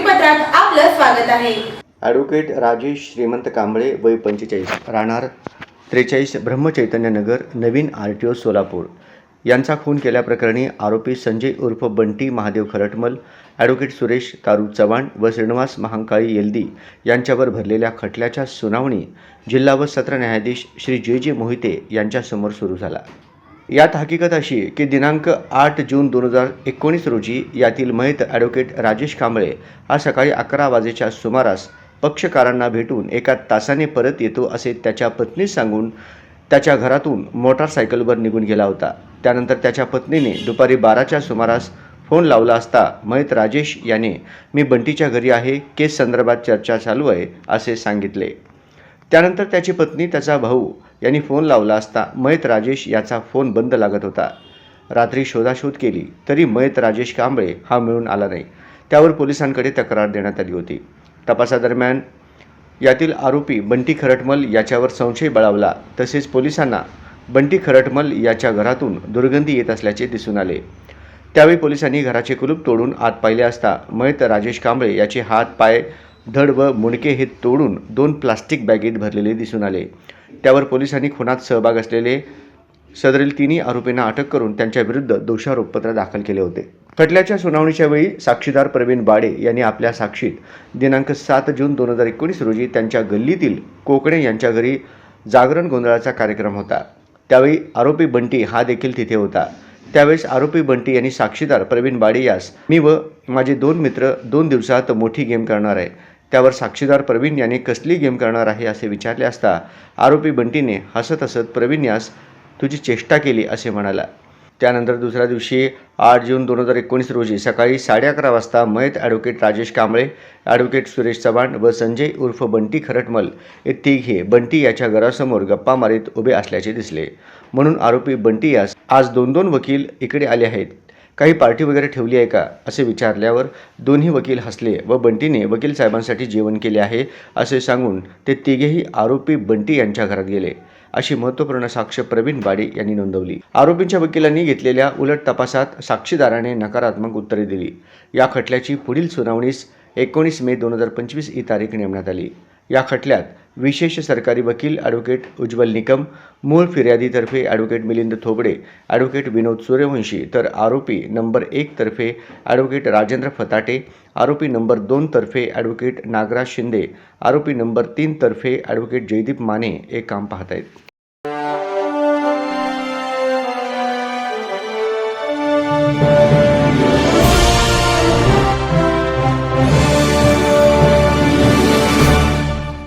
पत्रात आपलं स्वागत आहे. ॲडव्होकेट राजेश श्रीमंत कांबळे वय पंचेचाळीस राहणार त्रेचाळीस ब्रह्मचैतन्य नगर नवीन आर टी ओ सोलापूर. यांचा खून केल्याप्रकरणी आरोपी संजय उर्फ बंटी महादेव खरटमल ॲडव्होकेट सुरेश तारू चव्हाण व श्रीनिवास महांकाळी येल्दी यांच्यावर भरलेल्या खटल्याच्या सुनावणी जिल्हा व सत्र न्यायाधीश श्री जे जे मोहिते यांच्यासमोर सुरू झाला. यात हकीकत अशी की दिनांक आठ जून दोन हजार एकोणीस रोजी यातील मयत ॲडव्होकेट राजेश कांबळे हा सकाळी अकरा वाजेच्या सुमारास पक्षकारांना भेटून एका तासाने परत येतो असे त्याच्या पत्नीस सांगून त्याच्या घरातून मोटारसायकलवर निघून गेला होता. त्यानंतर त्याच्या पत्नीने दुपारी बाराच्या सुमारास फोन लावला असता मयत राजेश याने मी बंटीच्या घरी आहे केस संदर्भात चर्चा चालू आहे असे सांगितले. त्यानंतर त्याची पत्नी त्याचा भाऊ यांनी फोन लावला असता मयत राजेश याचा फोन बंद लागत होता. रात्री शोधाशोध केली तरी मयत राजेश कांबळे हा मिळून आला नाही. त्यावर पोलिसांकडे तक्रार देण्यात आली होती. तपासादरम्यान यातील आरोपी बंटी खरटमल याच्यावर संशय बळावला. तसेच पोलिसांना बंटी खरटमल याच्या घरातून दुर्गंधी येत असल्याचे दिसून आले. त्यावेळी पोलिसांनी घराचे कुलूप तोडून आत पाहिले असता मयत राजेश कांबळे याचे हात पाय धड व मुंडके हे तोडून दोन प्लास्टिक बॅगेत भरलेले दिसून आले. त्यावर पोलिसांनी खुनात सहभाग असलेले सदरील तिन्ही आरोपींना अटक करून त्यांच्या विरुद्ध दोषारोपपत्र दाखल केले होते. खटल्याच्या सुनावणीच्या वेळी साक्षीदार प्रवीण बाडे यांनी आपल्या साक्षीत दिनांक सात जून दोन हजार एकोणीस रोजी त्यांच्या गल्लीतील कोकणे यांच्या घरी जागरण गोंधळाचा कार्यक्रम होता. त्यावेळी आरोपी बंटी हा देखील तिथे होता. त्यावेळेस आरोपी बंटी यांनी साक्षीदार प्रवीण बाडे यास मी व माझे दोन मित्र दोन दिवसात मोठी गेम करणार आहे. त्यावर साक्षीदार प्रवीण याने कसली गेम करणार आहे असे विचारले असता आरोपी बंटीने हसत हसत प्रवीण यास तुझी चेष्टा केली असे म्हणाला. त्यानंतर दुसऱ्या दिवशी आठ जून दोन हजार एकोणीस रोजी सकाळी साडे अकरा वाजता मयत ॲडव्होकेट राजेश कांबळे ॲडव्होकेट सुरेश चव्हाण व संजय उर्फ बंटी खरटमल हे तिघे बंटी याच्या घरासमोर गप्पा मारीत उभे असल्याचे दिसले. म्हणून आरोपी बंटी यास आज दोन दोन वकील इकडे आले आहेत. काही पार्टी वगैरे ठेवली आहे का? असे विचारल्यावर दोन्ही वकील हसले व बंटीने वकील साहेबांसाठी जेवण केले आहे असे सांगून ते तिघेही आरोपी बंटी यांच्या घरात गेले. अशी महत्त्वपूर्ण साक्ष प्रवीण बाडे यांनी नोंदवली. आरोपींच्या वकिलांनी घेतलेल्या उलट तपासात साक्षीदाराने नकारात्मक उत्तरे दिली. या खटल्याची पुढील सुनावणीस एकोणीस मे दोन हजार पंचवीस ही तारीख नेमण्यात आली. या खटल्यात विशेष सरकारी वकील ॲडव्होकेट उज्ज्वल निकम मूळ फिर्यादीतर्फे ॲडव्होकेट मिलिंद थोबडे ॲडव्होकेट विनोद सूर्यवंशी तर आरोपी नंबर एकतर्फे ॲडव्होकेट राजेंद्र फताटे आरोपी नंबर दोनतर्फे ॲडव्होकेट नागराज शिंदे आरोपी नंबर तीनतर्फे ॲडव्होकेट जयदीप माने हे काम पाहत आहेत